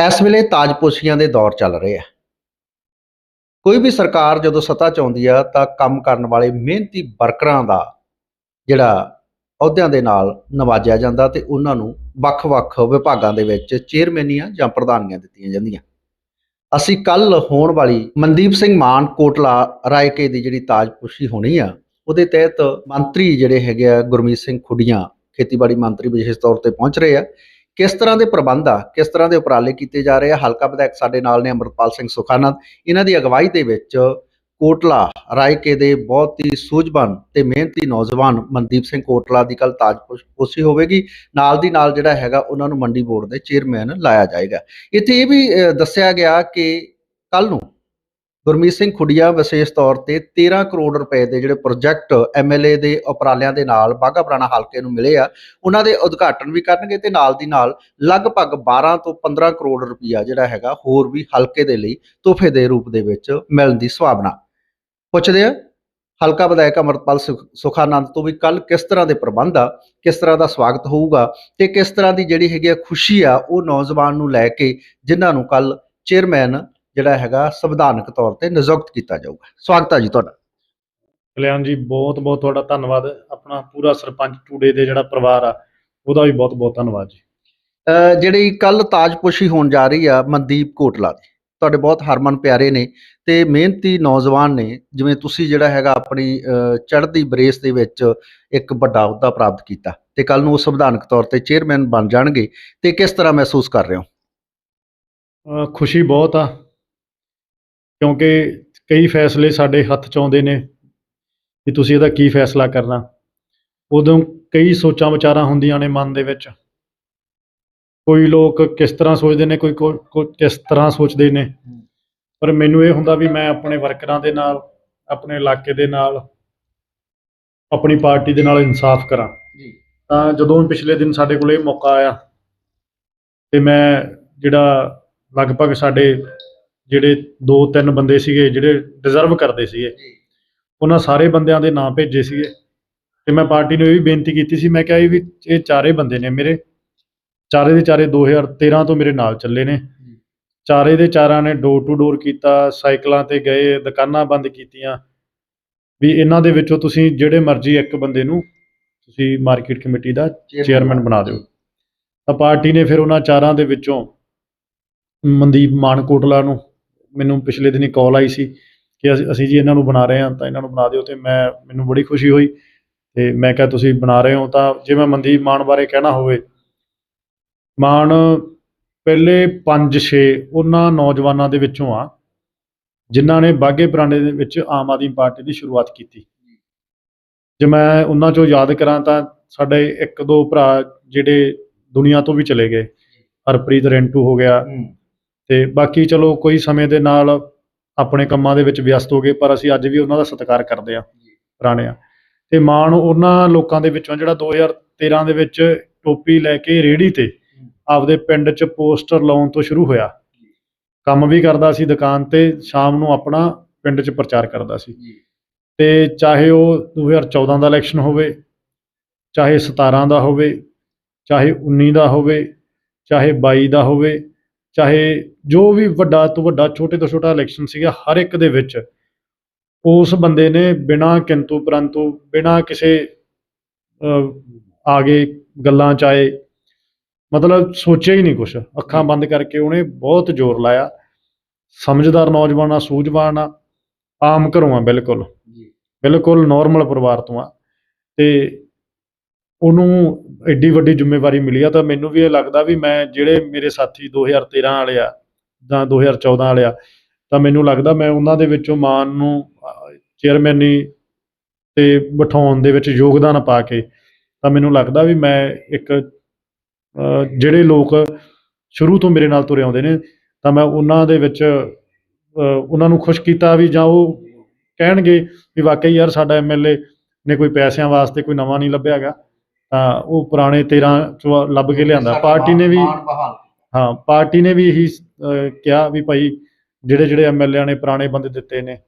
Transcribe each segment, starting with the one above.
ਇਸ ਵੇਲੇ ਤਾਜਪੋਸ਼ੀਆਂ ਦੇ ਦੌਰ ਚੱਲ ਰਹੇ ਆ। ਕੋਈ ਵੀ ਸਰਕਾਰ ਜਦੋਂ ਸੱਤਾ 'ਚ ਆਉਂਦੀ ਆ ਤਾਂ ਕੰਮ ਕਰਨ ਵਾਲੇ ਮਿਹਨਤੀ ਵਰਕਰਾਂ ਦਾ ਜਿਹੜਾ ਅਹੁਦਿਆਂ ਦੇ ਨਾਲ ਨਵਾਜਿਆ ਜਾਂਦਾ ਤੇ ਉਹਨਾਂ ਨੂੰ ਵੱਖ-ਵੱਖ ਵਿਭਾਗਾਂ ਦੇ ਵਿੱਚ ਚੇਅਰਮੈਨੀਆਂ ਜਾਂ ਪ੍ਰਧਾਨੀਆਂ ਦਿੱਤੀਆਂ ਜਾਂਦੀਆਂ। ਅਸੀਂ ਕੱਲ ਹੋਣ ਵਾਲੀ ਮਨਦੀਪ ਸਿੰਘ ਮਾਨ ਕੋਟਲਾ ਰਾਏਕੇ ਦੀ ਜਿਹੜੀ ਤਾਜਪੋਸ਼ੀ ਹੋਣੀ ਆ, ਉਹਦੇ ਤਹਿਤ ਮੰਤਰੀ ਜਿਹੜੇ ਹੈਗੇ ਆ ਗੁਰਮੀਤ ਸਿੰਘ ਖੁੱਡੀਆਂ, ਖੇਤੀਬਾੜੀ ਮੰਤਰੀ ਵਿਸ਼ੇਸ਼ ਤੌਰ ਤੇ ਪਹੁੰਚ ਰਹੇ ਆ। ਕਿਸ ਤਰ੍ਹਾਂ ਦੇ ਪ੍ਰਬੰਧ ਆ, ਕਿਸ ਤਰ੍ਹਾਂ ਦੇ ਉਪਰਾਲੇ ਕੀਤੇ ਜਾ ਰਹੇ ਆ? ਹਲਕਾ ਵਿਧਾਇਕ ਸਾਡੇ ਨਾਲ ਨੇ ਅਮਰਪਾਲ ਸਿੰਘ ਸੁਖਾਨੰਦ। ਇਹਨਾਂ ਦੀ ਅਗਵਾਈ ਦੇ ਵਿੱਚ ਕੋਟਲਾ, ਰਾਏਕੇ ਦੇ ਬਹੁਤ ਹੀ ਸੂਝਵਾਨ ਤੇ ਮਿਹਨਤੀ ਨੌਜਵਾਨ ਮਨਦੀਪ ਸਿੰਘ ਕੋਟਲਾ ਦੀ ਕੱਲ ਤਾਜਪੋਸ਼ੀ ਹੋਵੇਗੀ। ਨਾਲ ਦੀ ਨਾਲ ਜਿਹੜਾ ਹੈਗਾ, ਉਹਨਾਂ ਨੂੰ ਮੰਡੀ ਬੋਰਡ ਦੇ ਚੇਅਰਮੈਨ ਲਾਇਆ ਜਾਏਗਾ। ਇੱਥੇ ਇਹ ਵੀ ਦੱਸਿਆ ਗਿਆ ਕਿ ਕੱਲ ਨੂੰ ਗੁਰਮੀਤ ਸਿੰਘ ਖੁੱਡੀਆ ਵਿਸ਼ੇਸ਼ ਤੌਰ ਤੇ 13 ਕਰੋੜ ਰੁਪਏ ਦੇ ਜਿਹੜੇ ਪ੍ਰੋਜੈਕਟ ਐਮਐਲਏ ਦੇ ਉਪਰਾਲਿਆਂ ਦੇ ਨਾਲ ਬਾਘਾ ਪੁਰਾਣਾ ਹਲਕੇ ਨੂੰ ਮਿਲੇ ਆ, ਉਹਨਾਂ ਦੇ ਉਦਘਾਟਨ ਵੀ ਕਰਨਗੇ ਤੇ ਨਾਲ ਦੀ ਨਾਲ ਲਗਭਗ 12 ਤੋਂ 15 ਕਰੋੜ ਰੁਪਈਆ ਜਿਹੜਾ ਹੈਗਾ ਹੋਰ ਵੀ ਹਲਕੇ ਦੇ ਲਈ ਤੋਹਫੇ ਦੇ ਰੂਪ ਦੇ ਵਿੱਚ ਮਿਲਣ ਦੀ ਸੰਭਾਵਨਾ। ਪੁੱਛਦੇ ਆ, ਹਲਕਾ ਵਿਧਾਇਕ ਅਮਰਪਾਲ ਸੁਖ- ਸੁਖਾਨੰਦ ਤੋਂ ਵੀ ਕੱਲ ਕਿਸ ਤਰ੍ਹਾਂ ਦੇ ਪ੍ਰਬੰਧ ਆ, ਕਿਸ ਤਰ੍ਹਾਂ ਦਾ ਸਵਾਗਤ ਹੋਊਗਾ ਤੇ ਕਿਸ ਤਰ੍ਹਾਂ ਦੀ ਜਿਹੜੀ ਹੈਗੀ ਆ ਖੁਸ਼ੀ ਆ ਉਹ ਨੌਜਵਾਨ ਨੂੰ ਲੈ ਕੇ ਜਿਨ੍ਹਾਂ ਨੂੰ ਕੱਲ ਚੇਅਰਮੈਨ ਜਿਹੜਾ ਹੈਗਾ ਸੰਵਿਧਾਨਕ ਤੌਰ ਤੇ ਨਿਯੁਕਤ ਕੀਤਾ ਜਾਊਗਾ। ਸਵਾਗਤ ਹੈ ਜੀ ਤੁਹਾਡਾ। ਕਲਿਆਣ ਜੀ ਬਹੁਤ ਬਹੁਤ ਤੁਹਾਡਾ ਧੰਨਵਾਦ। ਆਪਣਾ ਪੂਰਾ ਸਰਪੰਚ ਟੂਡੇ ਦੇ ਜਿਹੜਾ ਪਰਿਵਾਰ ਆ ਉਹਦਾ ਵੀ ਬਹੁਤ ਬਹੁਤ ਧੰਨਵਾਦ ਜੀ। ਜਿਹੜੀ ਕੱਲ ਤਾਜਪੋਸ਼ੀ ਹੋਣ ਜਾ ਰਹੀ ਆ ਮਨਦੀਪ ਕੋਟਲਾ ਦੀ ਤੁਹਾਡੇ ਬਹੁਤ ਹਰਮਨ ਪਿਆਰੇ ਨੇ ਤੇ ਮਿਹਨਤੀ ਨੌਜਵਾਨ ਨੇ ਜਿਵੇਂ ਤੁਸੀਂ ਜਿਹੜਾ ਹੈਗਾ ਆਪਣੀ ਚੜ੍ਹਦੀ ਬਰੇਸ ਦੇ ਵਿੱਚ ਇੱਕ ਵੱਡਾ ਅਹੁਦਾ ਪ੍ਰਾਪਤ ਕੀਤਾ ਤੇ ਕੱਲ ਨੂੰ ਉਹ ਸੰਵਿਧਾਨਕ ਤੌਰ ਤੇ ਚੇਅਰਮੈਨ ਬਣ ਜਾਣਗੇ ਤੇ ਕਿਸ ਤਰ੍ਹਾਂ ਮਹਿਸੂਸ ਕਰ ਰਹੇ ਹੋ? ਖੁਸ਼ੀ ਬਹੁਤ ਆ। ਕਿਉਂਕਿ ਕਈ ਫੈਸਲੇ ਸਾਡੇ ਹੱਥ 'ਚ ਆਉਂਦੇ ਨੇ ਕਿ ਤੁਸੀਂ ਇਹਦਾ ਕੀ ਫੈਸਲਾ ਕਰਨਾ। ਉਦੋਂ ਕਈ ਸੋਚਾਂ ਵਿਚਾਰਾਂ ਹੁੰਦੀਆਂ ਨੇ ਮਨ ਦੇ ਵਿੱਚ। ਕੋਈ ਲੋਕ ਕਿਸ ਤਰ੍ਹਾਂ ਸੋਚਦੇ ਨੇ ਕੋਈ ਕਿਸ ਤਰ੍ਹਾਂ ਸੋਚਦੇ ਨੇ। ਪਰ ਮੈਨੂੰ ਇਹ ਹੁੰਦਾ ਵੀ ਮੈਂ ਆਪਣੇ ਵਰਕਰਾਂ ਦੇ ਨਾਲ ਆਪਣੇ ਇਲਾਕੇ ਦੇ ਨਾਲ ਆਪਣੀ ਪਾਰਟੀ ਦੇ ਨਾਲ ਇਨਸਾਫ ਕਰਾਂ। ਜੀ। ਤਾਂ ਜਦੋਂ ਪਿਛਲੇ ਦਿਨ ਸਾਡੇ ਕੋਲ ਇਹ ਮੌਕਾ ਆਇਆ ਤੇ ਮੈਂ ਜਿਹੜਾ ਲਗਭਗ ਸਾਡੇ ਜਿਹੜੇ ਦੋ ਤਿੰਨ ਬੰਦੇ ਸੀਗੇ ਜਿਹੜੇ ਡਿਜ਼ਰਵ ਕਰਦੇ ਸੀਗੇ। ਉਹਨਾਂ ਸਾਰੇ ਬੰਦਿਆਂ ਦੇ ਨਾਂ ਭੇਜੇ ਸੀਗੇ। ਤੇ ਮੈਂ ਪਾਰਟੀ ਨੂੰ ਇਹ ਵੀ ਬੇਨਤੀ ਕੀਤੀ ਸੀ ਮੈਂ ਕਿਹਾ ਇਹ ਵੀ ਇਹ ਚਾਰੇ ਬੰਦੇ ਨੇ ਮੇਰੇ ਚਾਰੇ ਦੇ ਚਾਰੇ 2013 ਤੋਂ ਮੇਰੇ ਨਾਲ ਚੱਲੇ ਨੇ। ਚਾਰੇ ਦੇ ਚਾਰਾਂ ਨੇ ਡੋਰ ਟੂ ਡੋਰ ਕੀਤਾ ਸਾਈਕਲਾਂ ਤੇ ਗਏ ਦੁਕਾਨਾਂ ਬੰਦ ਕੀਤੀਆਂ। ਵੀ ਇਹਨਾਂ ਦੇ ਵਿੱਚੋਂ ਤੁਸੀਂ ਜਿਹੜੇ ਮਰਜ਼ੀ ਇੱਕ ਬੰਦੇ ਨੂੰ ਤੁਸੀਂ ਮਾਰਕੀਟ ਕਮੇਟੀ ਦਾ ਚੇਅਰਮੈਨ ਬਣਾ ਦਿਓ। ਤਾਂ ਪਾਰਟੀ ਨੇ ਫਿਰ ਉਹਨਾਂ ਚਾਰਾਂ ਦੇ ਵਿੱਚੋਂ ਮਨਦੀਪ ਮਾਨਕੋਟਲਾ ਨੂੰ ਮੈਨੂੰ ਪਿਛਲੇ ਦਿਨੀ ਕਾਲ ਆਈ ਸੀ ਕਿ ਅਸੀਂ- ਜੀ ਇਹਨਾਂ ਨੂੰ ਬਣਾ ਰਹੇ ਹਾਂ ਤਾਂ ਇਹਨਾਂ ਨੂੰ ਬਣਾ ਦਿਓ ਤੇ ਮੈਂ, ਮੈਨੂੰ ਬੜੀ ਖੁਸ਼ੀ ਹੋਈ ਤੇ ਮੈਂ ਕਿਹਾ ਤੁਸੀਂ ਬਣਾ ਰਹੇ ਹੋ ਤਾਂ ਜੇ ਮੈਂ ਮਨਦੀਪ ਮਾਨ ਬਾਰੇ ਕਹਿਣਾ ਹੋਵੇ, ਮਾਨ ਪਹਿਲੇ 5-6 ਉਹਨਾਂ ਨੌਜਵਾਨਾਂ ਦੇ ਵਿੱਚੋਂ ਆ ਜਿਨ੍ਹਾਂ ਨੇ ਬਾਗੇ ਪੁਰਾਣੇ ਦੇ ਵਿੱਚ ਆਮ ਆਦਮੀ ਪਾਰਟੀ ਦੀ ਸ਼ੁਰੂਆਤ ਕੀਤੀ। ਜੇ ਮੈਂ ਉਹਨਾਂ ਚੋਂ ਯਾਦ ਕਰਾਂ ਤਾਂ ਸਾਡੇ ਇੱਕ ਦੋ ਭਰਾ ਜਿਹੜੇ ਦੁਨੀਆ ਤੋਂ ਵੀ ਚਲੇ ਗਏ, ਹਰਪ੍ਰੀਤ ਰੈਂਟੂ ਹੋ ਗਿਆ ਤੇ ਬਾਕੀ ਚਲੋ ਕੋਈ ਸਮੇਂ ਦੇ ਨਾਲ ਆਪਣੇ ਕੰਮਾਂ ਦੇ ਵਿੱਚ ਵਿਅਸਤ ਹੋ ਗਏ ਪਰ ਅਸੀਂ ਅੱਜ ਵੀ ਉਹਨਾਂ ਦਾ ਸਤਿਕਾਰ ਕਰਦੇ ਆ ਪੁਰਾਣੇ ਆ ਤੇ ਮਾਣ ਉਹਨਾਂ ਲੋਕਾਂ ਦੇ ਵਿੱਚੋਂ ਜਿਹੜਾ 2013 ਦੇ ਵਿੱਚ ਟੋਪੀ ਲੈ ਕੇ ਰੇੜੀ ਤੇ ਆਪਦੇ ਪਿੰਡ 'ਚ ਪੋਸਟਰ ਲਾਉਣ ਤੋਂ ਸ਼ੁਰੂ ਹੋਇਆ। ਕੰਮ ਵੀ ਕਰਦਾ ਸੀ ਦੁਕਾਨ ਤੇ ਸ਼ਾਮ ਨੂੰ ਆਪਣਾ ਪਿੰਡ 'ਚ ਪ੍ਰਚਾਰ ਕਰਦਾ ਸੀ। ਤੇ ਚਾਹੇ ਉਹ 2014 ਦਾ ਇਲੈਕਸ਼ਨ ਹੋਵੇ ਚਾਹੇ 17 ਦਾ ਹੋਵੇ ਚਾਹੇ 19 ਦਾ ਹੋਵੇ ਚਾਹੇ 22 ਦਾ ਹੋਵੇ ਚਾਹੇ ਜੋ ਵੀ ਵੱਡਾ ਤੋਂ ਵੱਡਾ ਛੋਟੇ ਤੋਂ ਛੋਟਾ ਇਲੈਕਸ਼ਨ ਸੀਗਾ ਹਰ ਇੱਕ ਦੇ ਵਿੱਚ ਉਸ ਬੰਦੇ ਨੇ ਬਿਨਾਂ ਕਿੰਤੂ ਪਰੰਤੂ ਬਿਨਾਂ ਕਿਸੇ ਆਗੇ ਗੱਲਾਂ ਚਾਏ ਮਤਲਬ ਸੋਚਿਆ ਹੀ ਨਹੀਂ ਕੁਛ। ਅੱਖਾਂ ਬੰਦ ਕਰਕੇ ਉਹਨੇ ਬਹੁਤ ਜ਼ੋਰ ਲਾਇਆ। ਸਮਝਦਾਰ ਨੌਜਵਾਨ ਆ ਸੂਝਵਾਨ ਆ ਆਮ ਘਰੋਂ ਆ ਬਿਲਕੁਲ। ਜੀ। ਬਿਲਕੁਲ ਨਾਰਮਲ ਪਰਿਵਾਰ ਤੋਂ ਆ। ਤੇ ਉਹਨੂੰ ਐਡੀ ਵੱਡੀ ਜ਼ਿੰਮੇਵਾਰੀ ਮਿਲੀ ਆ ਤਾਂ ਮੈਨੂੰ ਵੀ ਇਹ ਲੱਗਦਾ ਵੀ ਮੈਂ ਜਿਹੜੇ ਮੇਰੇ ਸਾਥੀ 2013 ਵਾਲੇ ਆ ਜਾਂ 2014 ਵਾਲੇ ਆ, ਤਾਂ ਮੈਨੂੰ ਲੱਗਦਾ ਮੈਂ ਉਹਨਾਂ ਦੇ ਵਿੱਚੋਂ ਮਾਨ ਨੂੰ ਚੇਅਰਮੈਨੀ ਤੇ ਬਿਠਾਉਣ ਦੇ ਵਿੱਚ ਯੋਗਦਾਨ ਪਾ ਕੇ, ਤਾਂ ਮੈਨੂੰ ਲੱਗਦਾ ਵੀ ਮੈਂ ਇੱਕ ਜਿਹੜੇ ਲੋਕ ਸ਼ੁਰੂ ਤੋਂ ਮੇਰੇ ਨਾਲ ਤੁਰੇ ਆਉਂਦੇ ਨੇ, ਤਾਂ ਮੈਂ ਉਹਨਾਂ ਦੇ ਵਿੱਚ ਉਹਨਾਂ ਨੂੰ ਖੁਸ਼ ਕੀਤਾ ਵੀ ਜਾਂ ਉਹ ਕਹਿਣਗੇ ਵੀ ਵਾਕਈ ਯਾਰ ਸਾਡਾ ਐਮਐਲਏ ਨੇ ਕੋਈ ਪੈਸਿਆਂ ਵਾਸਤੇ ਕੋਈ ਨਵਾਂ ਨਹੀਂ ਲੱਭਿਆ ਹੈਗਾ। ਤਾਂ ਉਹ ਪੁਰਾਣੇ 13 ਚੋਂ ਲੱਭ ਕੇ ਲਿਆਂਦਾ। ਪਾਰਟੀ ਨੇ ਵੀ ਹਾਂ ਪਾਰਟੀ ਨੇ ਵੀ ਇਹੀ ਅਹ, ਕਿਹਾ ਵੀ ਭਾਈ ਜਿਹੜੇ ਜਿਹੜੇ ਐਮਐਲਏ ਨੇ ਪੁਰਾਣੇ ਬੰਦੇ ਦਿੱਤੇ ਨੇ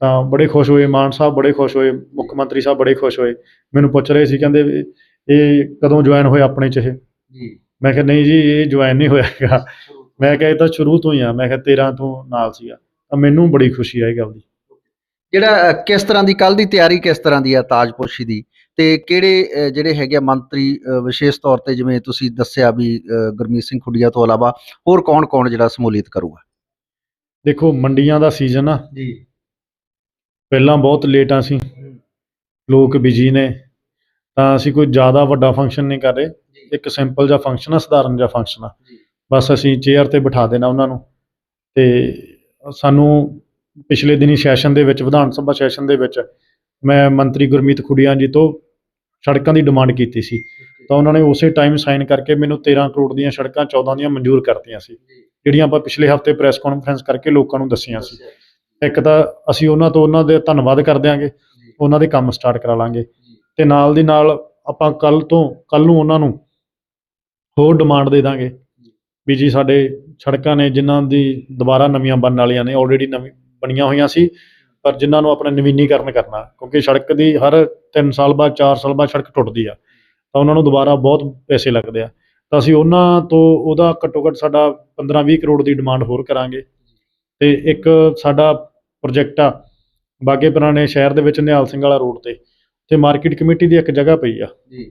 ਤਾਂ ਬੜੇ ਖੁਸ਼ ਹੋਏ ਮਾਨ ਸਾਹਿਬ ਬੜੇ ਖੁਸ਼ ਹੋਏ ਮੁੱਖ ਮੰਤਰੀ ਸਾਹਿਬ ਬੜੇ ਖੁਸ਼ ਹੋਏ। ਮੈਨੂੰ ਪੁੱਛ ਰਹੇ ਸੀ ਕਹਿੰਦੇ ਵੀ ਇਹ ਕਦੋਂ ਜੁਆਇਨ ਹੋਏ ਆਪਣੇ ਚ ਇਹ? ਜੀ। ਮੈਂ ਕਿਹਾ ਨਹੀਂ ਜੀ ਇਹ ਜੁਆਇਨ ਨਹੀਂ ਹੋਇਆ ਹੈਗਾ। ਮੈਂ ਕਿਹਾ ਇਹ ਤਾਂ ਸ਼ੁਰੂ ਤੋਂ ਹੀ ਆ। ਮੈਂ ਕਿਹਾ 13 ਤੋਂ ਨਾਲ ਸੀਗਾ। ਤਾਂ ਮੈਨੂੰ ਬੜੀ ਖੁਸ਼ੀ ਇਹ ਗੱਲ ਦੀ। ਜਿਹੜਾ ਅ, ਕਿਸ ਤਰ੍ਹਾਂ ਦੀ ਕੱਲ ਦੀ ਤਿਆਰੀ ਕਿਸ ਤਰ੍ਹਾਂ ਦੀ ਆ ਤਾਜਪੋਸ਼ੀ ਦੀ? ਤੇ ਕਿਹੜੇ ਜਿਹੜੇ ਹੈਗੇ ਆ ਮੰਤਰੀ ਵਿਸ਼ੇਸ਼ ਤੌਰ ਤੇ ਜਿਵੇਂ ਤੁਸੀਂ ਦੱਸਿਆ ਵੀ ਗੁਰਮੀਤ ਸਿੰਘ ਖੁੱਡੀਆ ਤੋਂ ਇਲਾਵਾ ਹੋਰ ਕੌਣ-ਕੌਣ ਜਿਹੜਾ ਸਮੂਲੀਅਤ ਕਰੂਗਾ? ਦੇਖੋ ਮੰਡੀਆਂ ਦਾ ਸੀਜ਼ਨ ਆ। ਜੀ। ਪਹਿਲਾਂ ਬਹੁਤ ਲੇਟ ਆ ਸੀ ਲੋਕ ਬਿਜ਼ੀ ਨੇ। ਤਾਂ ਅਸੀਂ ਕੋਈ ਜ਼ਿਆਦਾ ਵੱਡਾ ਫੰਕਸ਼ਨ ਨਹੀਂ ਕਰ ਰਹੇ। ਇੱਕ ਸਿੰਪਲ ਜਿਹਾ ਫੰਕਸ਼ਨ ਆ ਸਧਾਰਨ ਜਿਹਾ ਫੰਕਸ਼ਨ ਆ। ਬਸ ਅਸੀਂ ਚੇਅਰ ਤੇ ਬਿਠਾ ਦੇਣਾ ਉਹਨਾਂ ਨੂੰ। ਤੇ ਸਾਨੂੰ ਪਿਛਲੇ ਦਿਨੀ ਸੈਸ਼ਨ ਦੇ ਵਿੱਚ ਵਿਧਾਨ ਸਭਾ ਸੈਸ਼ਨ ਦੇ ਵਿੱਚ ਮੈਂ ਮੰਤਰੀ ਗੁਰਮੀਤ ਖੁੱਡੀਆਂ ਜੀ ਤੋਂ ਸੜਕਾਂ ਦੀ ਡਿਮਾਂਡ ਕੀਤੀ ਸੀ। ਤਾਂ ਉਹਨਾਂ ਨੇ ਉਸੇ ਟਾਈਮ ਸਾਈਨ ਕਰਕੇ ਮੈਨੂੰ 13 ਕਰੋੜ ਦੀਆਂ ਸੜਕਾਂ 14 ਦੀਆਂ ਮਨਜ਼ੂਰ ਕਰਤੀਆਂ ਸੀ। ਜਿਹੜੀਆਂ ਆਪਾਂ ਪਿਛਲੇ ਹਫ਼ਤੇ ਪ੍ਰੈਸ ਕਾਨਫਰੰਸ ਕਰਕੇ ਲੋਕਾਂ ਨੂੰ ਦੱਸੀਆਂ ਸੀ। ਇੱਕ ਤਾਂ ਅਸੀਂ ਉਹਨਾਂ ਤੋਂ ਉਹਨਾਂ ਦੇ ਧੰਨਵਾਦ ਕਰ ਦਿਆਂਗੇ। ਉਹਨਾਂ ਦੇ ਕੰਮ ਸਟਾਰਟ ਕਰਾ ਲਾਂਗੇ। ਤੇ ਨਾਲ ਦੀ ਨਾਲ ਆਪਾਂ ਕੱਲ ਤੋਂ ਕੱਲ ਨੂੰ ਉਹਨਾਂ ਨੂੰ ਹੋਰ ਡਿਮਾਂਡ ਦੇ ਦਾਂਗੇ। ਵੀ ਜੀ ਸਾਡੇ ਸੜਕਾਂ ਨੇ ਜਿਨ੍ਹਾਂ ਦੀ ਦੁਬਾਰਾ ਨਵੀਆਂ ਬਣਨ ਵਾਲੀਆਂ ਨੇ ਆਲਰੇਡੀ ਨਵੀਂ ਬਣੀਆਂ ਹੋਈਆਂ ਸੀ। ਪਰ ਜਿਨ੍ਹਾਂ ਨੂੰ ਆਪਣਾ ਨਵੀਨੀਕਰਨ ਕਰਨਾ ਕਿਉਂਕਿ ਸੜਕ ਦੀ ਹਰ 3 ਸਾਲ ਬਾਅਦ 4 ਸਾਲ ਬਾਅਦ ਸੜਕ ਟੁੱਟਦੀ ਆ ਤਾਂ ਉਹਨਾਂ ਨੂੰ ਦੁਬਾਰਾ ਬਹੁਤ ਪੈਸੇ ਲੱਗਦੇ ਆ। ਤਾਂ ਅਸੀਂ ਉਹਨਾਂ ਤੋਂ ਉਹਦਾ ਘੱਟੋ ਘੱਟ ਸਾਡਾ 15-20 ਕਰੋੜ ਦੀ ਡਿਮਾਂਡ ਹੋਰ ਕਰਾਂਗੇ। ਤੇ ਇੱਕ ਸਾਡਾ ਪ੍ਰੋਜੈਕਟ ਆ ਬਾਗੇ ਪੁਰਾਣੇ ਸ਼ਹਿਰ ਦੇ ਵਿੱਚ ਨਿਹਾਲ ਸਿੰਘ ਵਾਲਾ ਰੋਡ ਤੇ ਤੇ ਮਾਰਕੀਟ ਕਮੇਟੀ ਦੀ ਇੱਕ ਜਗ੍ਹਾ ਪਈ ਆ। ਜੀ।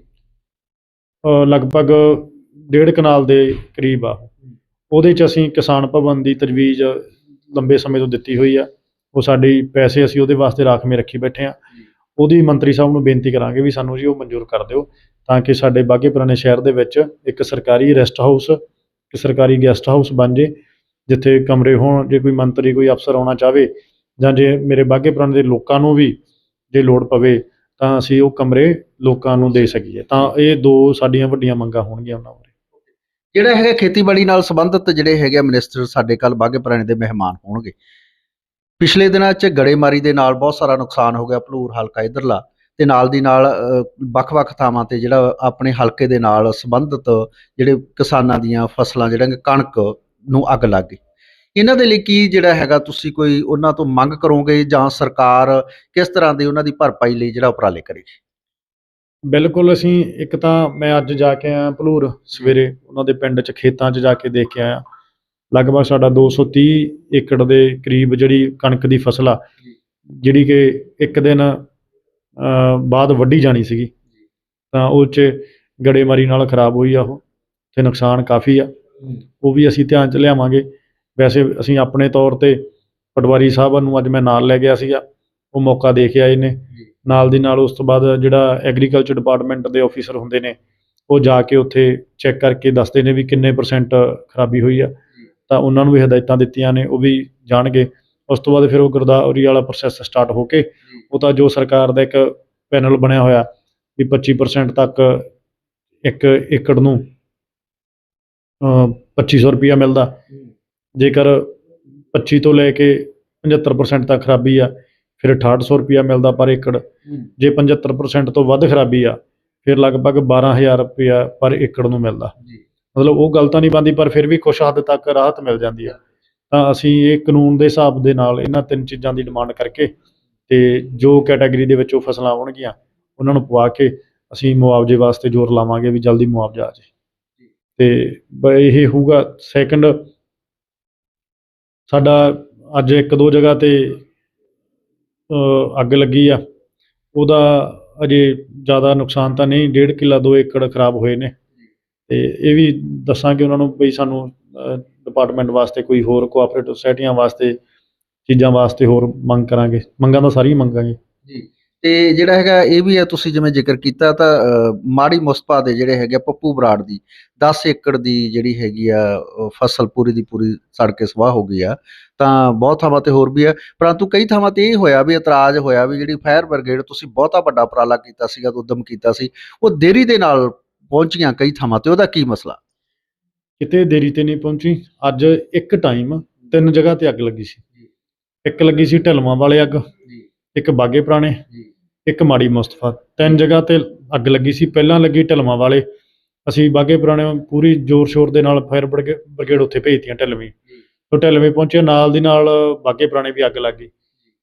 ਲਗਭਗ ਡੇਢ ਕਨਾਲ ਦੇ ਕਰੀਬ ਆ ਉਹਦੇ 'ਚ ਅਸੀਂ ਕਿਸਾਨ ਭਵਨ ਦੀ ਤਜਵੀਜ਼ ਲੰਬੇ ਸਮੇਂ ਤੋਂ ਦਿੱਤੀ ਹੋਈ ਆ। ਉਹ ਸਾਡੀ ਪੈਸੇ ਅਸੀਂ ਉਹਦੇ ਵਾਸਤੇ ਰਾਖਵੇਂ ਰੱਖੀ ਬੈਠੇ ਆ ਉਹਦੀ ਮੰਤਰੀ ਸਾਹਿਬ ਨੂੰ ਬੇਨਤੀ ਕਰਾਂਗੇ ਵੀ ਸਾਨੂੰ ਜੀ ਉਹ ਮਨਜ਼ੂਰ ਕਰ ਦਿਓ ਤਾਂ ਕਿ ਸਾਡੇ ਬਾਗੇ ਪੁਰਾਣੇ ਸ਼ਹਿਰ ਦੇ ਵਿੱਚ ਇੱਕ ਸਰਕਾਰੀ ਰੈਸਟ ਹਾਊਸ ਇੱਕ ਸਰਕਾਰੀ ਗੈਸਟ ਹਾਊਸ ਬਣ ਜੇ ਜਿੱਥੇ ਕਮਰੇ ਹੋਣ ਜੇ ਕੋਈ ਮੰਤਰੀ ਕੋਈ ਅਫਸਰ ਆਉਣਾ ਚਾਹਵੇ ਜਾਂ ਜੇ ਮੇਰੇ ਬਾਗੇ ਪੁਰਾਣੇ ਦੇ ਲੋਕਾਂ ਨੂੰ ਵੀ ਜੇ ਲੋੜ ਪਵੇ ਤਾਂ ਅਸੀਂ ਉਹ ਕਮਰੇ ਲੋਕਾਂ ਨੂੰ ਦੇ ਸਕੀਏ। ਤਾਂ ਇਹ ਦੋ ਸਾਡੀਆਂ ਵੱਡੀਆਂ ਮੰਗਾਂ ਹੋਣਗੀਆਂ ਉਹਨਾਂ ਬਾਰੇ। ਜਿਹੜਾ ਹੈਗਾ ਖੇਤੀਬਾੜੀ ਨਾਲ ਸੰਬੰਧਿਤ ਜਿਹੜੇ ਹੈਗੇ ਮਿਨਿਸਟਰ ਸਾਡੇ ਕੱਲ ਬਾਗੇ ਪੁਰਾਣੇ ਦੇ ਮਹਿਮਾਨ ਹੋਣਗੇ। ਪਿਛਲੇ ਦਿਨਾਂ 'ਚ ਗੜੇਮਾਰੀ ਦੇ ਨਾਲ ਬਹੁਤ ਸਾਰਾ ਨੁਕਸਾਨ ਹੋ ਗਿਆ, ਭਲੂਰ ਹਲਕਾ ਇਧਰਲਾ, ਤੇ ਨਾਲ ਦੀ ਨਾਲ ਵੱਖ-ਵੱਖ ਥਾਵਾਂ ਤੇ ਜਿਹੜਾ ਆਪਣੇ ਹਲਕੇ ਦੇ ਨਾਲ ਸੰਬੰਧਿਤ ਜਿਹੜੇ ਕਿਸਾਨਾਂ ਦੀਆਂ ਫਸਲਾਂ, ਜਿਹੜੀਆਂ ਕਣਕ ਨੂੰ ਅੱਗ ਲੱਗ ਗਈ। ਇਹਨਾਂ ਦੇ ਲਈ ਕੀ ਜਿਹੜਾ ਹੈਗਾ, ਤੁਸੀਂ ਕੋਈ ਉਹਨਾਂ ਤੋਂ ਮੰਗ ਕਰੋਗੇ ਜਾਂ ਸਰਕਾਰ ਕਿਸ ਤਰ੍ਹਾਂ ਦੀ ਉਹਨਾਂ ਦੀ ਭਰਪਾਈ ਲਈ ਜਿਹੜਾ ਉਪਰਾਲੇ ਕਰੇਗੀ? ਬਿਲਕੁਲ, ਅਸੀਂ ਇੱਕ ਤਾਂ ਮੈਂ ਅੱਜ ਜਾ ਕੇ ਆਇਆ ਭਲੂਰ ਸਵੇਰੇ, ਉਹਨਾਂ ਦੇ ਪਿੰਡ 'ਚ ਖੇਤਾਂ 'ਚ ਜਾ ਕੇ ਦੇਖ ਕੇ ਆਇਆ। ਲਗਭਗ ਸਾਡਾ 230 ਏਕੜ ਦੇ ਕਰੀਬ ਜਿਹੜੀ ਕਣਕ ਦੀ ਫਸਲ ਆ ਜਿਹੜੀ ਕਿ ਇੱਕ ਦਿਨ ਬਾਅਦ ਵੱਢੀ ਜਾਣੀ ਸੀਗੀ। ਤਾਂ ਉਹ 'ਚ ਗੜੇਮਾਰੀ ਨਾਲ ਖਰਾਬ ਹੋਈ ਆ ਉਹ ਤੇ ਨੁਕਸਾਨ ਕਾਫੀ ਆ। ਉਹ ਵੀ ਅਸੀਂ ਧਿਆਨ 'ਚ ਲਿਆਵਾਂਗੇ। ਵੈਸੇ ਅਸੀਂ ਆਪਣੇ ਤੌਰ ਤੇ ਪਟਵਾਰੀ ਸਾਹਿਬ ਨੂੰ ਅੱਜ ਮੈਂ ਨਾਲ ਲੈ ਗਿਆ ਸੀਗਾ। ਉਹ ਮੌਕਾ ਦੇ ਕੇ ਆਏ ਨੇ। ਨਾਲ ਦੀ ਨਾਲ ਉਸ ਤੋਂ ਬਾਅਦ ਜਿਹੜਾ ਐਗਰੀਕਲਚਰ ਡਿਪਾਰਟਮੈਂਟ ਦੇ ਆਫੀਸਰ ਹੁੰਦੇ ਨੇ ਉਹ ਜਾ ਕੇ ਉੱਥੇ ਚੈੱਕ ਕਰਕੇ ਦੱਸਦੇ ਨੇ ਵੀ ਕਿੰਨੇ ਪਰਸੈਂਟ ਖਰਾਬੀ ਹੋਈ ਆ। ਤਾਂ ਉਹਨਾਂ ਨੂੰ ਵੀ ਹਦਾਇਤਾਂ ਦਿੱਤੀਆਂ ਨੇ, ਉਹ ਵੀ ਜਾਣਗੇ। ਉਸ ਤੋਂ ਬਾਅਦ ਫਿਰ ਉਹ ਗਰਦਾਵਰੀ ਵਾਲਾ ਪ੍ਰੋਸੈਸ ਸਟਾਰਟ ਹੋ ਕੇ ਉਹ ਤਾਂ ਜੋ ਸਰਕਾਰ ਦਾ ਇੱਕ ਪੈਨਲ ਬਣਿਆ ਹੋਇਆ ਵੀ 25% ਤੱਕ ਇੱਕ ਏਕੜ ਨੂੰ ਅ 2500 ਰੁਪਇਆ ਮਿਲਦਾ। ਜੇਕਰ 25 ਤੋਂ ਲੈ ਕੇ 75% ਤੱਕ ਖਰਾਬੀ ਆ, ਫਿਰ 6800 ਰੁਪਇਆ ਮਿਲਦਾ ਪਰ ਏਕੜ। ਜੇ 75% ਤੋਂ ਵੱਧ ਖਰਾਬੀ ਆ, ਫਿਰ ਲਗਭਗ 12000 ਰੁਪਇਆ ਪਰ ਏਕੜ ਨੂੰ ਮਿਲਦਾ। ਮਤਲਬ ਉਹ ਗੱਲ ਤਾਂ ਨਹੀਂ ਬਣਦੀ, ਪਰ ਫਿਰ ਵੀ ਕੁਛ ਹੱਦ ਤੱਕ ਰਾਹਤ ਮਿਲ ਜਾਂਦੀ ਆ ਤਾਂ ਅਸੀਂ ਇਹ ਕਾਨੂੰਨ ਦੇ ਹਿਸਾਬ ਦੇ ਨਾਲ ਇਹਨਾਂ ਤਿੰਨ ਚੀਜ਼ਾਂ ਦੀ ਡਿਮਾਂਡ ਕਰਕੇ ਤੇ ਜੋ ਕੈਟਾਗਰੀ ਦੇ ਵਿੱਚ ਉਹ ਫਸਲਾਂ ਆਉਣਗੀਆਂ, ਉਹਨਾਂ ਨੂੰ ਪਵਾ ਕੇ ਅਸੀਂ ਮੁਆਵਜ਼ੇ ਵਾਸਤੇ ਜ਼ੋਰ ਲਾਵਾਂਗੇ ਵੀ ਜਲਦੀ ਮੁਆਵਜ਼ਾ ਆ ਜਾਏ। ਤੇ ਇਹ ਹੋਊਗਾ ਸੈਕੰਡ ਸਾਡਾ ਅੱਜ ਇੱਕ ਦੋ ਜਗ੍ਹਾ ਤੇ ਅੱਗ ਲੱਗੀ ਆ। ਉਹਦਾ ਅਜੇ ਜ਼ਿਆਦਾ ਨੁਕਸਾਨ ਤਾਂ ਨਹੀਂ, ਡੇਢ ਕਿੱਲਾ ਦੋ ਏਕੜ ਖਰਾਬ ਹੋਏ ਨੇ। ਤੇ ਇਹ ਵੀ ਦੱਸਾਂਗੇ ਉਹਨਾਂ ਨੂੰ ਵੀ ਸਾਨੂੰ ਡਿਪਾਰਟਮੈਂਟ ਵਾਸਤੇ ਕੋਈ ਹੋਰ ਕੋਆਪਰੇਟਿਵ ਸੁਸਾਇਟੀਆਂ ਵਾਸਤੇ, ਚੀਜ਼ਾਂ ਵਾਸਤੇ ਹੋਰ ਮੰਗ ਕਰਾਂਗੇ। ਮੰਗਾਂ ਤਾਂ ਸਾਰੀਆਂ ਮੰਗਾਂਗੇ। ਜੀ, ਤੇ ਜਿਹੜਾ ਹੈਗਾ ਇਹ ਵੀ ਹੈ, ਤੁਸੀਂ ਜਿਵੇਂ ਜ਼ਿਕਰ ਕੀਤਾ ਤਾਂ ਮਾੜੀ ਮੁਸਤਫਾ ਦੇ ਜਿਹੜੇ ਹੈਗੇ ਪੱਪੂ ਬਰਾੜ ਦੀ 10 ਏਕੜ ਦੀ ਜਿਹੜੀ ਹੈਗੀ ਆ ਫਸਲ ਪੂਰੀ ਦੀ ਪੂਰੀ ਸੜ ਕੇ ਸਵਾਹ ਹੋ ਗਈ ਆ, ਤਾਂ ਬਹੁਤ ਥਾਵਾਂ ਤੇ ਹੋਰ ਵੀ ਆ। ਪਰੰਤੂ ਕਈ ਥਾਵਾਂ ਤੇ ਇਹ ਹੋਇਆ ਵੀ, ਇਤਰਾਜ਼ ਹੋਇਆ ਵੀ, ਜਿਹੜੀ ਫਾਇਰ ਬ੍ਰਿਗੇਡ ਤੁਸੀਂ ਬਹੁਤਾ ਵੱਡਾ ਉਪਰਾਲਾ ਕੀਤਾ ਸੀਗਾ, ਉਦਮ ਕੀਤਾ ਸੀ, ਉਹ ਦੇਰੀ ਦੇ ਨਾਲ ਪਹੁੰਚੀਆਂ ਕਈ ਥਾਵਾਂ ਤੇ ਉਹਦਾ ਕੀ ਮਸਲਾ? ਕਿਤੇ ਦੇਰੀ ਤੇ ਨਹੀਂ ਪਹੁੰਚੀ। ਅੱਜ ਇੱਕ ਟਾਈਮ ਤਿੰਨ ਜਗ੍ਹਾ ਤੇ ਅੱਗ ਲੱਗੀ ਸੀ। ਇੱਕ ਲੱਗੀ ਸੀ ਢਲਵਾਂ ਵਾਲੇ ਅੱਗ ਇੱਕ ਬਾਗੇ ਪੁਰਾਣੇ ਇੱਕ ਮਾੜੀ ਮੁਸਤਫਾ। ਤਿੰਨ ਜਗ੍ਹਾ ਤੇ ਅੱਗ ਲੱਗੀ ਸੀ। ਪਹਿਲਾਂ ਲੱਗੀ ਢਲਵਾਂ ਵਾਲੇ। ਅਸੀਂ ਬਾਗੇ ਪੁਰਾਣੇ ਪੂਰੀ ਜ਼ੋਰ ਸ਼ੋਰ ਦੇ ਨਾਲ ਫਾਇਰ ਬ੍ਰਿਗੇਡ ਉੱਥੇ ਭੇਜਤੀਆਂ ਢਲਵੀਂ। ਉਹ ਢਲਵੀਂ ਪਹੁੰਚੇ ਨਾਲ ਦੀ ਨਾਲ ਬਾਗੇ ਪੁਰਾਣੇ ਵੀ ਅੱਗ ਲੱਗ ਗਈ।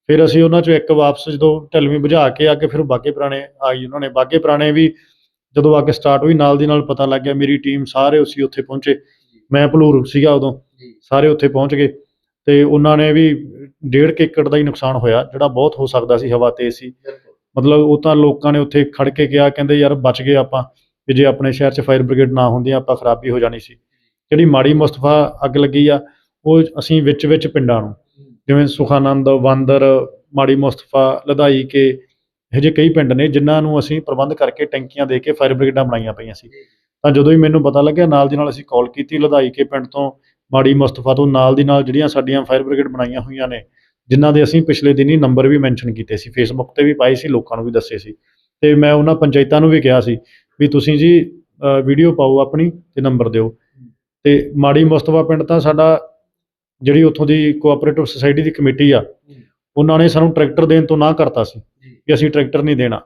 ਫਿਰ ਅਸੀਂ ਉਹਨਾਂ ਚੋਂ ਇੱਕ ਵਾਪਸ ਜਦੋਂ ਢਲਵੀਂ ਬੁਝਾ ਕੇ ਆ ਕੇ ਫਿਰ ਬਾਗੇ ਪੁਰਾਣੇ ਆਈ ਉਹਨਾਂ ਨੇ। ਬਾਗੇ ਪੁਰਾਣੇ ਵੀ ਜਦੋਂ ਅੱਗ ਸਟਾਰਟ ਹੋਈ ਨਾਲ ਦੀ ਨਾਲ ਪਤਾ ਲੱਗ ਗਿਆ ਮੇਰੀ ਟੀਮ ਸਾਰੇ ਅਸੀਂ ਉੱਥੇ ਪਹੁੰਚੇ। ਮੈਂ ਭਲੂਰ ਸੀਗਾ ਉਦੋਂ ਸਾਰੇ ਉੱਥੇ ਪਹੁੰਚ ਗਏ। ਤੇ ਉਹਨਾਂ ਨੇ ਵੀ ਡੇਢ ਕੁ ਏਕੜ ਦਾ ਹੀ ਨੁਕਸਾਨ ਹੋਇਆ ਜਿਹੜਾ ਬਹੁਤ ਹੋ ਸਕਦਾ ਸੀ ਹਵਾ ਤੇਜ਼ ਸੀ। ਮਤਲਬ ਉਹ ਤਾਂ ਲੋਕਾਂ ਨੇ ਉੱਥੇ ਖੜ ਕੇ ਕਿਹਾ ਕਹਿੰਦੇ ਯਾਰ ਬਚ ਗਏ ਆਪਾਂ ਵੀ ਜੇ ਆਪਣੇ ਸ਼ਹਿਰ 'ਚ ਫਾਇਰ ਬ੍ਰਿਗੇਡ ਨਾ ਹੁੰਦੀ ਆਪਾਂ ਖਰਾਬੀ ਹੋ ਜਾਣੀ ਸੀ। ਜਿਹੜੀ ਮਾੜੀ ਮੁਸਤਫਾ ਅੱਗ ਲੱਗੀ ਆ ਉਹ ਅਸੀਂ ਵਿੱਚ ਵਿੱਚ ਪਿੰਡਾਂ ਨੂੰ ਜਿਵੇਂ ਸੁਖਾਨੰਦ ਬਾਂਦਰ ਮਾੜੀ ਮੁਸਤਫਾ ਲਧਾਈ ਕੇ ਇਹੋ ਜਿਹੇ ਕਈ ਪਿੰਡ ਨੇ ਜਿਨ੍ਹਾਂ ਨੂੰ ਅਸੀਂ ਪ੍ਰਬੰਧ ਕਰਕੇ ਟੈਂਕੀਆਂ ਦੇ ਕੇ ਫਾਇਰ ਬ੍ਰਿਗੇਡਾਂ ਬਣਾਈਆਂ ਪਈਆਂ ਸੀ। ਤਾਂ ਜਦੋਂ ਹੀ ਮੈਨੂੰ ਪਤਾ ਲੱਗਿਆ ਨਾਲ ਦੀ ਨਾਲ ਅਸੀਂ ਕਾਲ ਕੀਤੀ ਲਧਾਈ ਕੇ ਪਿੰਡ ਤੋਂ ਮਾੜੀ ਮੁਸਤਫਾ ਤੋਂ ਨਾਲ ਦੀ ਨਾਲ ਜਿਹੜੀਆਂ ਸਾਡੀਆਂ ਫਾਇਰ ਬ੍ਰਿਗੇਡ ਬਣਾਈਆਂ ਹੋਈਆਂ ਨੇ ਜਿਨ੍ਹਾਂ ਦੇ ਅਸੀਂ ਪਿਛਲੇ ਦਿਨੀ ਨੰਬਰ ਵੀ ਮੈਂਸ਼ਨ ਕੀਤੇ ਸੀ ਫੇਸਬੁੱਕ ਤੇ ਵੀ ਪਾਏ ਸੀ ਲੋਕਾਂ ਨੂੰ ਵੀ ਦੱਸੇ ਸੀ। ਤੇ ਮੈਂ ਉਹਨਾਂ ਪੰਚਾਇਤਾਂ ਨੂੰ ਵੀ ਕਿਹਾ ਸੀ ਵੀ ਤੁਸੀਂ ਜੀ ਵੀਡੀਓ ਪਾਓ ਆਪਣੀ ਤੇ ਨੰਬਰ ਦਿਓ। ਤੇ ਮਾੜੀ ਮੁਸਤਫਾ ਪਿੰਡ ਤਾਂ ਸਾਡਾ ਜਿਹੜੀ ਉੱਥੋਂ ਦੀ ਕੋਆਪਰੇਟਿਵ ਸੁਸਾਇਟੀ ਦੀ ਕਮੇਟੀ ਆ ਉਹਨਾਂ ਨੇ ਸਾਨੂੰ ਟਰੈਕਟਰ ਦੇਣ ਤੋਂ ਨਾ ਕਰਤਾ ਸੀ। ਕਿ ਅਸੀਂ ਟਰੈਕਟਰ ਨਹੀਂ ਦੇਣਾ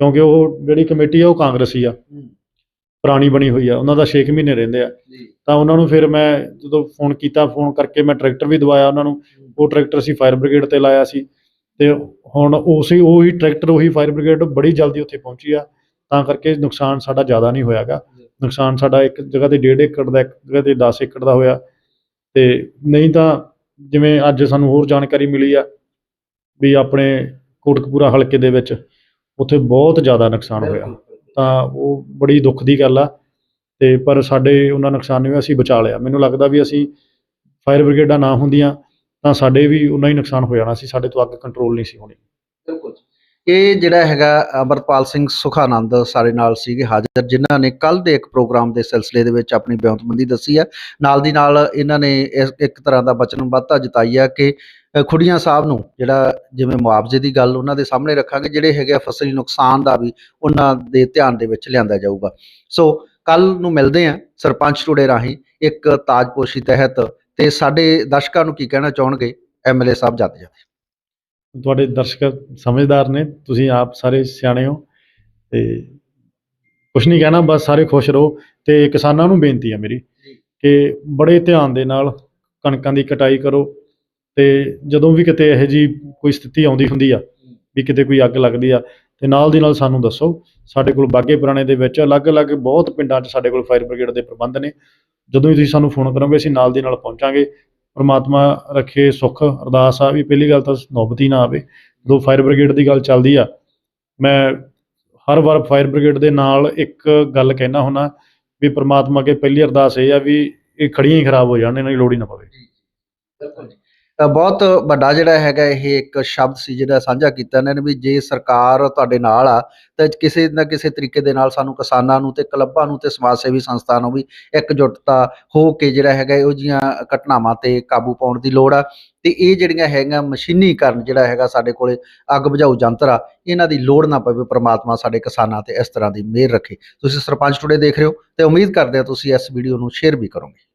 ਕਿਉਂਕਿ ਉਹ ਜਿਹੜੀ ਕਮੇਟੀ ਆ ਉਹ ਕਾਂਗਰਸੀ ਆ। ਪੁਰਾਣੀ ਬਣੀ ਹੋਈ ਆ ਉਹਨਾਂ ਦਾ 6 ਮਹੀਨੇ ਰਹਿੰਦੇ ਆ। ਤਾਂ ਉਹਨਾਂ ਨੂੰ ਫਿਰ ਮੈਂ ਜਦੋਂ ਫੋਨ ਕੀਤਾ ਫੋਨ ਕਰਕੇ ਮੈਂ ਟਰੈਕਟਰ ਵੀ ਦਵਾਇਆ ਉਹਨਾਂ ਨੂੰ। ਉਹ ਟਰੈਕਟਰ ਅਸੀਂ ਫਾਇਰ ਬ੍ਰਿਗੇਡ ਤੇ ਲਾਇਆ ਸੀ। ਤੇ ਹੁਣ ਉਸੇ ਉਹੀ ਟਰੈਕਟਰ ਉਹੀ ਫਾਇਰ ਬ੍ਰਿਗੇਡ ਬੜੀ ਜਲਦੀ ਉੱਥੇ ਪਹੁੰਚੀ ਆ। ਤਾਂ ਕਰਕੇ ਨੁਕਸਾਨ ਸਾਡਾ ਜ਼ਿਆਦਾ ਨਹੀਂ ਹੋਇਆਗਾ ਨੁਕਸਾਨ ਸਾਡਾ ਇੱਕ ਜਗ੍ਹਾ ਤੇ 1.5 ਏਕੜ ਦਾ ਇੱਕ ਜਗ੍ਹਾ ਤੇ 10 ਏਕੜ ਦਾ ਹੋਇਆ। ਤੇ ਨਹੀਂ ਤਾਂ ਜਿਵੇਂ ਅੱਜ ਸਾਨੂੰ ਹੋਰ ਜਾਣਕਾਰੀ ਮਿਲੀ ਆ ਵੀ ਆਪਣੇ ਕੋਟਕਪੂਰਾ ਹਲਕੇ ਦੇ ਵਿੱਚ ਉੱਥੇ ਬਹੁਤ ਜ਼ਿਆਦਾ ਨੁਕਸਾਨ ਹੋਇਆ। ਤਾਂ ਉਹ ਬੜੀ ਦੁੱਖ ਦੀ ਗੱਲ ਆ ਤੇ ਪਰ ਸਾਡੇ ਉਹਨਾਂ ਨੁਕਸਾਨ ਹੋਇਆ ਅਸੀਂ ਬਚਾ ਲਿਆ। ਮੈਨੂੰ ਲੱਗਦਾ ਵੀ ਅਸੀਂ ਫਾਇਰ ਬ੍ਰਿਗੇਡਾਂ ਨਾ ਹੁੰਦੀਆਂ ਤਾਂ ਸਾਡੇ ਵੀ ਉਨਾ ਹੀ ਨੁਕਸਾਨ ਹੋ ਜਾਣਾ ਸੀ ਸਾਡੇ ਤੋਂ ਅੱਗ ਕੰਟਰੋਲ ਨਹੀਂ ਸੀ ਹੋਣੀ। ਇਹ ਜਿਹੜਾ ਹੈਗਾ ਅਮਰਪਾਲ ਸਿੰਘ ਸੁਖਾਨੰਦ ਸਾਡੇ ਨਾਲ ਸੀਗੇ ਹਾਜ਼ਰ, ਜਿਨ੍ਹਾਂ ਨੇ ਕੱਲ ਦੇ ਇੱਕ ਪ੍ਰੋਗਰਾਮ ਦੇ ਸਿਲਸਿਲੇ ਦੇ ਵਿੱਚ ਆਪਣੀ ਬਿਆਨਤਬੰਦੀ ਦੱਸੀ ਹੈ। ਨਾਲ ਦੀ ਨਾਲ ਇਹਨਾਂ ਨੇ ਇੱਕ ਤਰ੍ਹਾਂ ਦਾ ਵਚਨਬੱਧਤਾ ਜਤਾਈ ਹੈ ਕਿ ਖੁੜੀਆਂ ਸਾਹਿਬ ਨੂੰ ਜਿਹੜਾ ਜਿਵੇਂ ਮੁਆਵਜ਼ੇ ਦੀ ਗੱਲ ਉਹਨਾਂ ਦੇ ਸਾਹਮਣੇ ਰੱਖਾਂਗੇ, ਜਿਹੜੇ ਹੈਗੇ ਆ ਫਸਲੀ ਨੁਕਸਾਨ ਦਾ ਵੀ ਉਹਨਾਂ ਦੇ ਧਿਆਨ ਦੇ ਵਿੱਚ ਲਿਆਂਦਾ ਜਾਊਗਾ। ਸੋ ਕੱਲ ਨੂੰ ਮਿਲਦੇ ਆ ਸਰਪੰਚ ਟੁਡੇ ਰਾਹੀਂ ਇੱਕ ਤਾਜਪੋਸ਼ੀ ਤਹਿਤ ਤੇ ਸਾਡੇ ਦਰਸ਼ਕਾਂ ਨੂੰ ਕੀ ਕਹਿਣਾ ਚਾਹਣਗੇ? ਐਮਐਲਏ ਸਾਹਿਬ ਜਾਂਦੇ ਜਾਂਦੇ ਤੁਹਾਡੇ ਦਰਸ਼ਕ ਸਮਝਦਾਰ ਨੇ ਤੁਸੀਂ ਆਪ ਸਾਰੇ ਸਿਆਣੇ ਹੋ ਤੇ ਕੁਛ ਨਹੀਂ ਕਹਿਣਾ ਬਸ ਸਾਰੇ ਖੁਸ਼ ਰਹੋ ਤੇ ਕਿਸਾਨਾਂ ਨੂੰ ਬੇਨਤੀ ਹੈ ਮੇਰੀ ਕਿ ਬੜੇ ਧਿਆਨ ਦੇ ਨਾਲ ਕਣਕਾਂ ਦੀ ਕਟਾਈ ਕਰੋ ਤੇ ਜਦੋਂ ਵੀ ਕਿਤੇ ਇਹੋ ਜੀ ਕੋਈ ਸਥਿਤੀ ਆਉਂਦੀ ਹੁੰਦੀ ਆ ਵੀ ਕਿਤੇ ਕੋਈ ਅੱਗ ਲੱਗਦੀ ਆ ਤੇ ਨਾਲ ਦੀ ਨਾਲ ਸਾਨੂੰ ਦੱਸੋ ਸਾਡੇ ਕੋਲ ਬਾਗੇ ਪੁਰਾਣੇ ਦੇ ਵਿੱਚ ਅਲੱਗ-ਅਲੱਗ ਬਹੁਤ ਪਿੰਡਾਂ 'ਚ ਸਾਡੇ ਕੋਲ ਫਾਇਰ ਬ੍ਰਿਗੇਡ ਦੇ ਪ੍ਰਬੰਧ ਨੇ। ਜਦੋਂ ਵੀ ਤੁਸੀਂ ਸਾਨੂੰ ਫੋਨ ਕਰੋਗੇ ਅਸੀਂ ਨਾਲ ਦੀ ਨਾਲ ਪਹੁੰਚਾਂਗੇ ਪਰਮਾਤਮਾ ਰੱਖੇ ਸੁੱਖ, ਅਰਦਾਸ ਆ ਵੀ ਪਹਿਲੀ ਗੱਲ ਤਾਂ ਨੌਬਤ ਹੀ ਨਾ ਆਵੇ। ਜਦੋਂ ਫਾਇਰ ਬ੍ਰਿਗੇਡ ਦੀ ਗੱਲ ਚੱਲਦੀ ਆ, ਮੈਂ ਹਰ ਵਾਰ ਫਾਇਰ ਬ੍ਰਿਗੇਡ ਦੇ ਨਾਲ ਇੱਕ ਗੱਲ ਕਹਿਣਾ ਹੁੰਦਾ ਵੀ ਪਰਮਾਤਮਾ ਅੱਗੇ ਪਹਿਲੀ ਅਰਦਾਸ ਇਹ ਆ ਵੀ ਇਹ ਖੜੀਆਂ ਹੀ ਖਰਾਬ ਹੋ ਜਾਣ, ਇਹਨਾਂ ਦੀ ਲੋੜ ਹੀ ਨਾ ਪਵੇ। ਅ, ਬਹੁਤ ਵੱਡਾ ਜਿਹੜਾ ਹੈਗਾ ਇਹ ਇੱਕ ਸ਼ਬਦ ਸੀ ਜਿਹੜਾ ਸਾਂਝਾ ਕੀਤਾ ਇਹਨਾਂ ਨੇ ਵੀ ਜੇ ਸਰਕਾਰ ਤੁਹਾਡੇ ਨਾਲ ਆ ਤਾਂ ਕਿਸੇ ਨਾ ਕਿਸੇ ਤਰੀਕੇ ਦੇ ਨਾਲ ਸਾਨੂੰ ਕਿਸਾਨਾਂ ਨੂੰ ਤੇ ਕਲੱਬਾਂ ਨੂੰ ਤੇ ਸਮਾਜ ਸੇਵੀ ਸੰਸਥਾ ਨੂੰ ਵੀ ਇਕਜੁੱਟਤਾ ਹੋ ਕੇ ਜਿਹੜਾ ਹੈਗਾ ਇਹੋ ਜੀਆਂ ਘਟਨਾਵਾਂ ਤੇ ਕਾਬੂ ਪਾਉਣ ਦੀ ਲੋੜ ਆ। ਤੇ ਇਹ ਜਿਹੜੀਆਂ ਹੈਗੀਆਂ ਮਸ਼ੀਨੀਕਰਨ ਜਿਹੜਾ ਹੈਗਾ ਸਾਡੇ ਕੋਲੇ ਅੱਗ ਬੁਝਾਊ ਯੰਤਰ ਆ ਇਹਨਾਂ ਦੀ ਲੋੜ ਨਾ ਪਵੇ ਪ੍ਰਮਾਤਮਾ ਸਾਡੇ ਕਿਸਾਨਾਂ ਤੇ ਇਸ ਤਰ੍ਹਾਂ ਦੀ ਮਿਹਰ ਰੱਖੇ। ਤੁਸੀਂ ਸਰਪੰਚ ਟੁਡੇ ਦੇਖ ਰਹੇ ਹੋ ਤੇ ਉਮੀਦ ਕਰਦੇ ਆ ਤੁਸੀਂ ਇਸ ਵੀਡੀਓ ਨੂੰ ਸ਼ੇਅਰ ਵੀ ਕਰੋਗੇ।